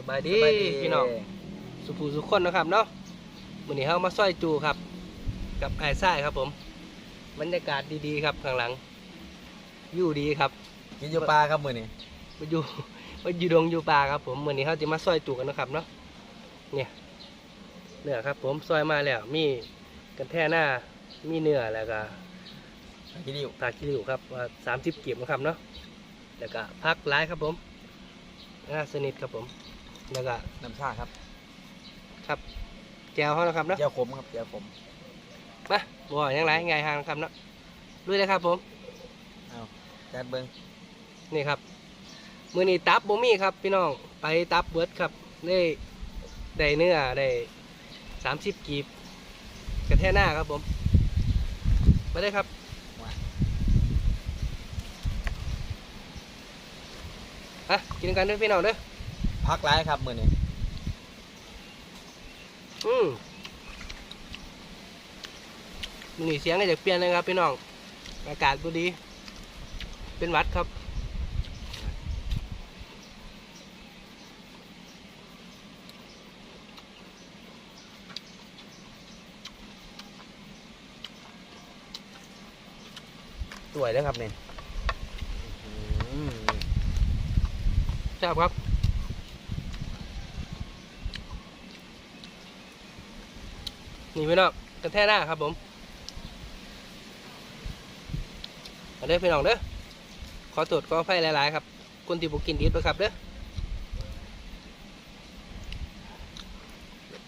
สบายดีสบายดีพี่น้อง สุภูสุขคนนะครับเนาะวันนี้เฮามาซอยจูครับ กับไอ้ไส้ครับผม บรรยากาศดีๆครับข้างหลังอยู่ดีครับกินอยู่ปลาครับมือนี่มาอยู่มาอยู่ดงอยู่ป่าครับผมวันนี้เฮาจะมาซอยจูกันนะครับเนาะเนี่ยเนื้อครับ ผมซอยมาแล้วมีกันแท่หน้ามีเนื้อแล้วก็กินอยู่ตาคิริวครับว่าสามสิบกีบนะครับเนาะแล้วก็พักร้ายครับผมหน้าสนิทครับผม แล้วก็น้ำชาครับครับแจวเขานะครับเนาะเจียวขมครับเจียวขมมาบ่อยังไรไงฮางครับเนาะลุยเลยครับผมเอาจัดเบิ้งนี่ครับมือนี้ตับบ่มีครับ พี่น้องไปตับเบิดครับได้ได้เนื้อได้สามสิบกีบกระแทกหน้าครับผมมาได้ครับอะกินกันด้วยพี่น้องเด้อ พักร้ายครับมือนี่อืมมือนี้เสียงก็จะเปลี่ยนเลยครับพี่น้อง อากาศก็ดี เป็นหวัดครับสวยเลยครับเนี่ยแซ่บครับ นี่พี่น้องกระแทกหน้าครับผมมาเด้อพี่น้องเด้อขอตรวจขอไฟหลาย ๆ ครับ คนที่บุกินดิบนะครับเด้อ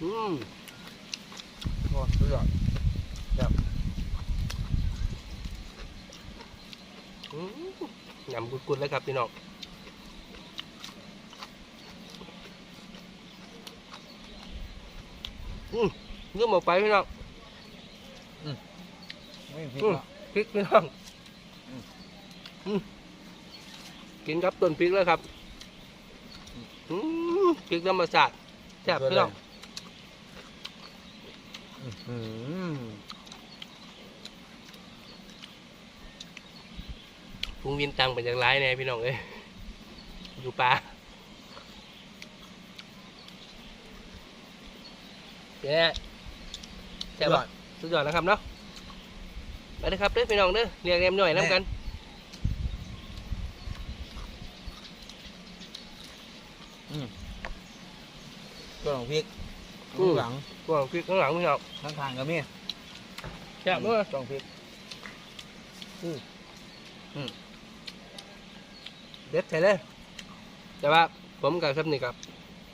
อืมโอ้สุดยอดอืมยำกุดๆเลยครับพี่น้องอืม ยืมออกไปพี่น้องไม่ผิดอืมเนาะพริกพี่น้องอืมอืมกินครับต้นพริกเลยครับอืมพริกธรรมชาติแซ่บพี่น้องอืมพุงวินตังเป็นอย่างไรเนี่ยพี่น้องเอ้ยอยู่ป่าเนี่ย แซ่บยอปะดสุดยอดนะครับเนาะไปเลยครับเด้อพี่น้องเด้อเรียกเรียมหน่อยน้ำกันตัวของพริกอืมข้างหลังพวกพริกข้างหลังพี่น้องข้างทางก็มีแซ่บด้วยตัวของพริกเด็ดใช่เลยแต่ว่าผมกับซับนี่กับ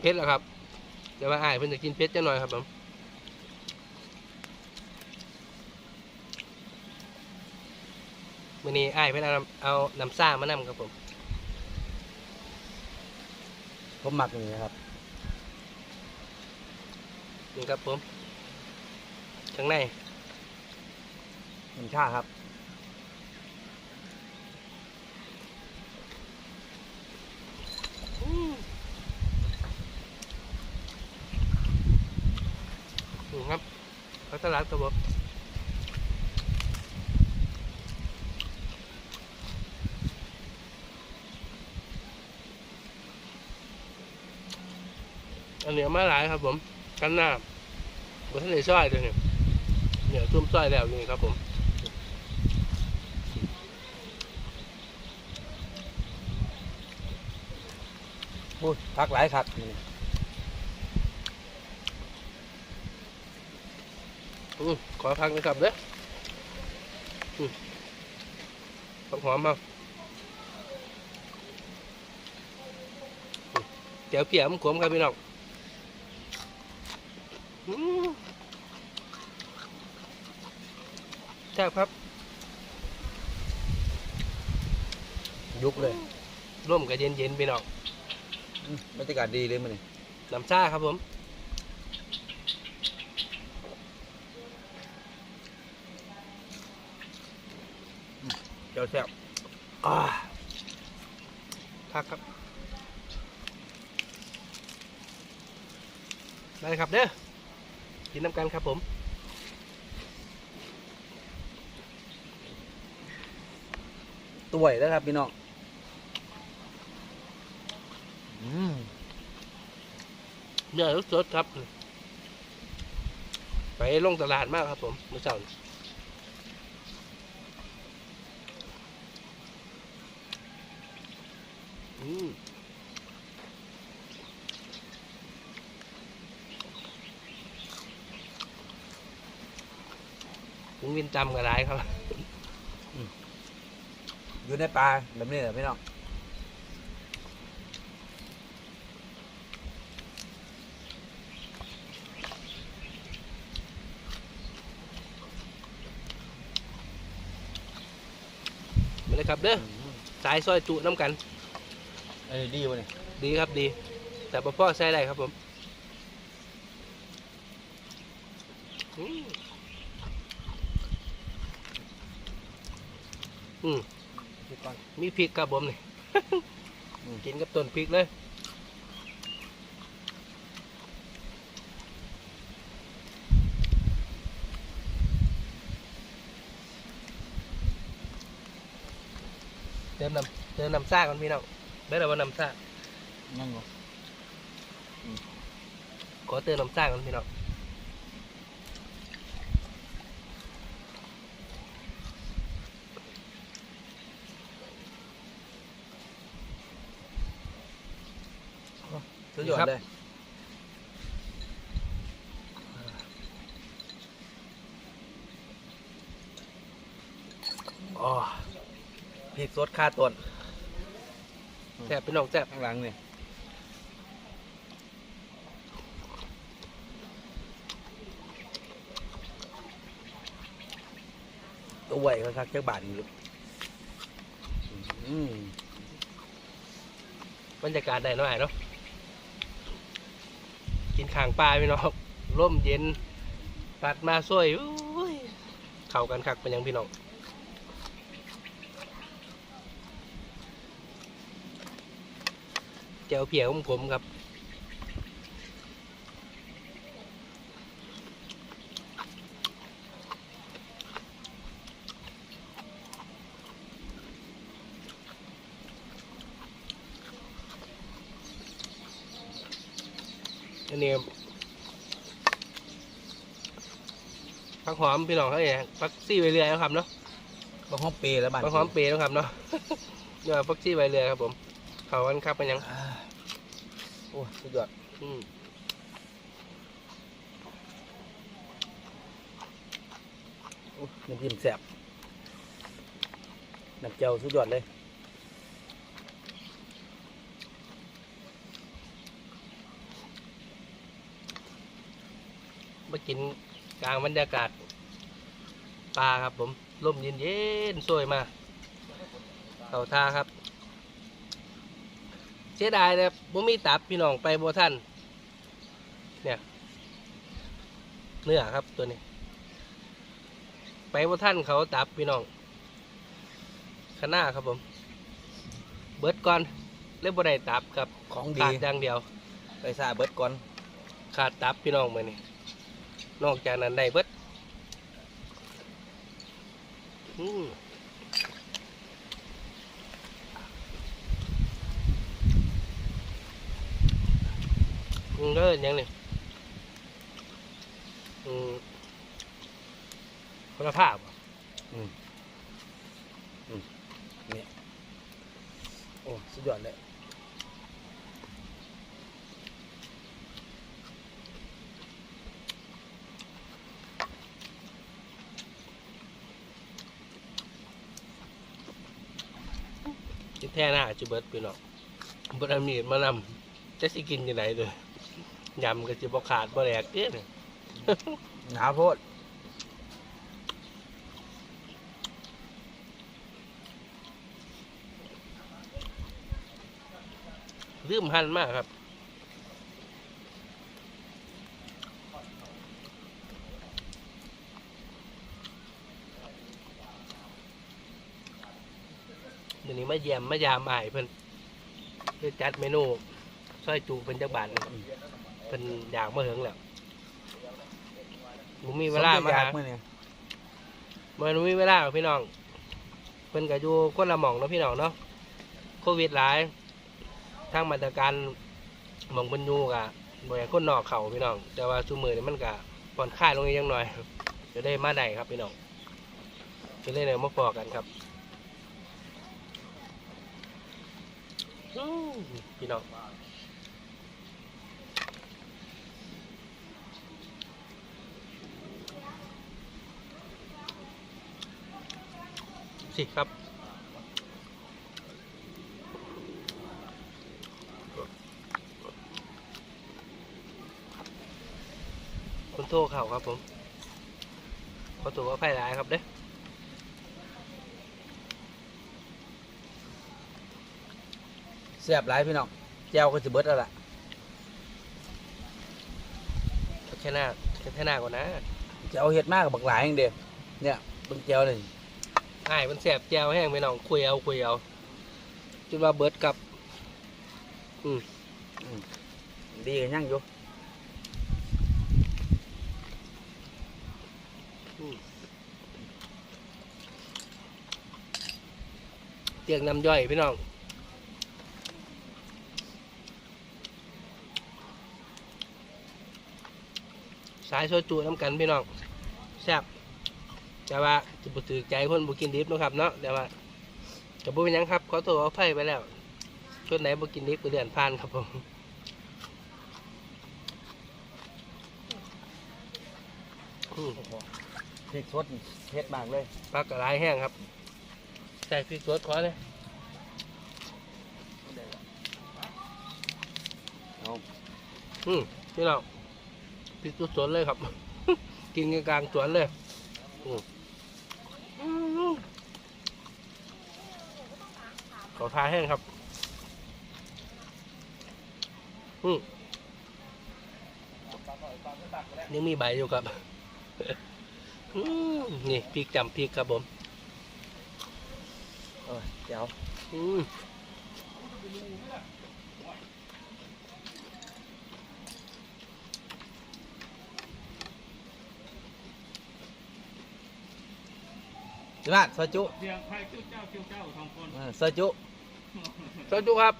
เพชรแล้วครับ แต่ว่าอ้ายเพิ่นจะกินเพชรจะหน่อยครับผม วันนี้อ้ายเพิ่นเอาน้ำเอาน้ำซ่ามานำครับผม ผมหมักอย่างนี้ครับ นี่ครับผม ข้างในน้ำชาครับ อืมนี่ครับพัสลัดครับผม อันนี้เอามาหลายครับผมกันหน้าบนทะเลซอยเลยเนี่ยเนี่ยซุ่มซอยแล้วนี่ครับผมพูดพักร้ายครับมื้อนี้อืมขอพักนะครับเด้ออืมผักหอมมาอืมเดี๋ยวเปียกมันขมครับพี่น้องอืม แซ่บครับ ยุกเลยร่วมกับเย็นๆพี่น้องอืมบรรยากาศดีเลยมันนี่น้ำชาครับผม เจียวแซ่บอ่าพักครับได้เลยครับเด้อ กินน้ำกันครับผมตัวยแล้วครับพี่น้องอืมเนื้อสดๆครับ ไปลงตลาดมากครับผมเมื่อเช้านี้อืม วินจำกันได้ครับ อยู่ในปลาแบบนี้เหรอพี่น้องมาเลยครับเด้อสายซอยจุน้ำกันอันนี้ดีวะเนี่ยดีครับดี แต่พ่อพ่อใช้ได้ครับผม อืม อืมพี่ก้อนมีพริกครับผมนี่อืมกินกับต้นพริกเลยเติมน้ำเติมน้ำซ่าก่อนพี่น้องได้แล้วว่าน้ำซ่านั่งเหรอขอเติมน้ำซ่าก่อนพี่น้อง สุดยอดเลยอ๋อพริกสดค่าต้นแซ่บพี่น้องแซ่บข้างหลังนี่ตัวไหวเขาคักเจ้าบาทอยู่อืมบรรยากาศได้หน่อยเนาะ กินข้างปลาพี่น้องร่มเย็นปัดมาสวยอุ้ยเข่ากันคักเป็นยังพี่น้องแจวเพียของผมครับ นนี้ผักหอมพี่น้องเขาเองผักซี่ใบเรือนะครับเนาะบางห้องเปรย์แล้วบ้านผักหอมเปรย์นะครับเนาะเนี่ยผักซี่ใบเรือครับ ผมเขากันครับเป็นหยังอ่าโอ้สุดยอดอืมโอ้น้ำจิ้มแซ่บน้ำเจียวสุดยอดเลย มากินกลางบรรยากาศปลาครับผมลมเย็นเย็นๆสวยมากเขาท่าครับ เสียดายนะครับผมมีตับพี่น้องไปโบท่านเนี่ยเนื้อครับตัวนี้ ไปโบท่านเขาตับพี่น้องขนาครับผม เบิดก่อนเล่บ่ได้ตับครับของขาดีดอย่างเดียว ไปซาเบิดก่อนขาดตับพี่น้องมานี่ นอกจากนั้นได้เบิดอืมอืมก็เอิ้นยังนี่อืมคุณภาพอืมอืมนี่โอ้ สุดยอดเลย ท้หน้าจะเบิดพี่น้องเบิดเอามีดมานำจะสิกินยังไงเลยยำก็จะบ่ขาดบ่แหลกเด้อหนาวโพดลืมหั่นมากครับ ดี๋ยวนี้มาเยี่ยมมายามอายเพิ่นเพื่อจัดเมนูซอยจูเป็นจักบาทหนึ่งเพิ่นอยากมาเหิงแล้วผมมีเวลามาหาเมื่อนี่มันมีเวลากับพี่น้องเพิ่นก็อยู่คนละหม่องเนาะพี่น้องเนาะโควิดหลายทางมาตรการหม่องเพิ่นอยู่กะบ่อยากคนนอกเขาพี่น้อง แต่ว่าชูมือนี่มันก็ผ่อนคลายลงอีกยังหน่อยจะได้มาได้ครับพี่น้องจะได้เนี่ยมาพอกันครับอื้อ พี่น้องสิครับคุณโทรเข่าครับผม ขอตัวว่าไพ่ร้ายครับเด้อ ซ่บหลายพี่น้องแจ่วก็สิเบิดแล้วล่ะแค่หน้าแค่หน้าก่อนนะแจ่วเฮ็ดมากกับบักหลายอย่างเดียวเนี่ยเบิ่งแจ่วนี่อ้ายมันแสบแจวแห้งไปน้องคุยเอาคุยเอาจนว่าเบิร์ดกับดีกันยังอยู่เตียงน้ำย่อยพี่น้อง สายโซจูน้ำกันพี่น้องแซ่บแต่ว่าจะบุถือใจคนบุกินดิบเนาะครับเนาะแต่ว่าจะบุเป็นหยังครับขอตัวเอาไฟไปแล้วชุดไหนบุกินดิบก็เดือนผ่านครับผมอืมพริกสดนี่เผ็ดมากเลยปลากระไรแห้งครับใส่พริกสดขอเลยเอาอืมพี่น้อง พริกสดๆเลยครับ กินกลางๆสวนเลยอืมอืมขอทาแห้งครับ อืมยังมีใบอยู่ครับอืมนี่พริกจำพริกครับผมเออแจ่วอืม จิมาซอยจุเสียงใครเจ้าเจ้าเจ้าเจ้าสองคนเออซอยจุสวัสดีครับ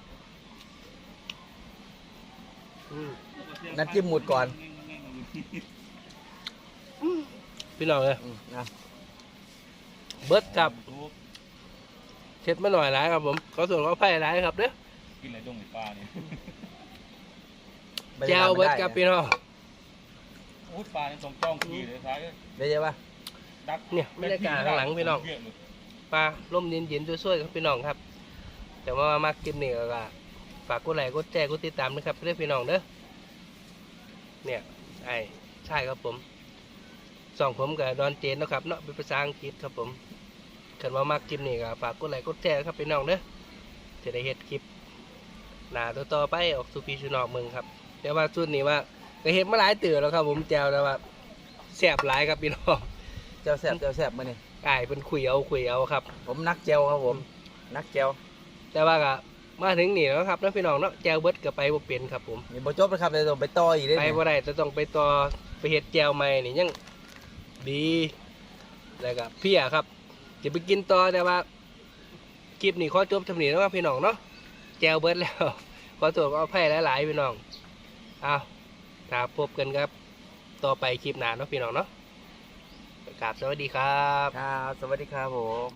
อืมน้ำจิ้มหมุดก่อน พี่น้องเลยอืมนะเบิร์ดกับเช็ดมาหน่อยหลายครับผมเขาส่วนเขาไผ่หลายครับเด้อกินอะไรดงหรือปลาเนี่ยแจวเบิร์ดกับพี่น้องโอ้ยปลาเนี่ยต้องจ้องขี่เลยซ้ายได้ยังปะดัก เนี่ยบรรยากาศข้างหลังพี่น้องปลาล่มเย็นๆช่วยๆครับพี่น้องครับ แต่ว่ามากกินนี่ก็ฝากกดไลค์กดแชร์กดติดตามนะครับเพื่อนพี่น้องเด้อเนี่ยไอ้ใช่ครับผมสองผมกับดอนเจนนะครับเนาะเป็นภาษาอังกฤษครับผมเกิดว่ามากคลิปนี่ก็ฝากกดไลค์กดแชร์ครับพี่น้องเด้อจะได้เฮ็ดคลิปหน้าต่อๆไปออกสู่พี่สู่นอกเมืองครับแต่ว่าชุดนี้ว่าก็เฮ็ดมาหลายตื่อแล้วครับ ผมแจวแล้วว่าแสบหลายครับพี่น้อง แจ่วแซ่บแจ่วแซ่บมื้อนี้ไก่เป็นคุยเอาคุยเอาครับ ผมนักแจ่วครับผม นักแจ่วแต่ว่าก็มาถึงนี่แล้วครับเนาะพี่น้องเนาะแจวเบิดก็ไปบ่เป็นครับผมนี่บ่จบนะครับเดี๋ยวต้องไปต่ออีกเด้ไปบ่ได้จะต้องไปต่อไปเฮ็ดแจวใหม่นี่ยังดีแล้วก็เพียครับจะไปกินต่อแต่ว่าคลิปนี้ขอจบทำนี้แล้วครับพี่น้องเนาะแจวเบิดแล้วขอโทษขออภัยหลายๆพี่น้องเอาถ้าพบกันครับ ต่อไปคลิปหน้าเนาะพี่น้องเนาะ ครับ สวัสดีครับ ครับ สวัสดีครับผม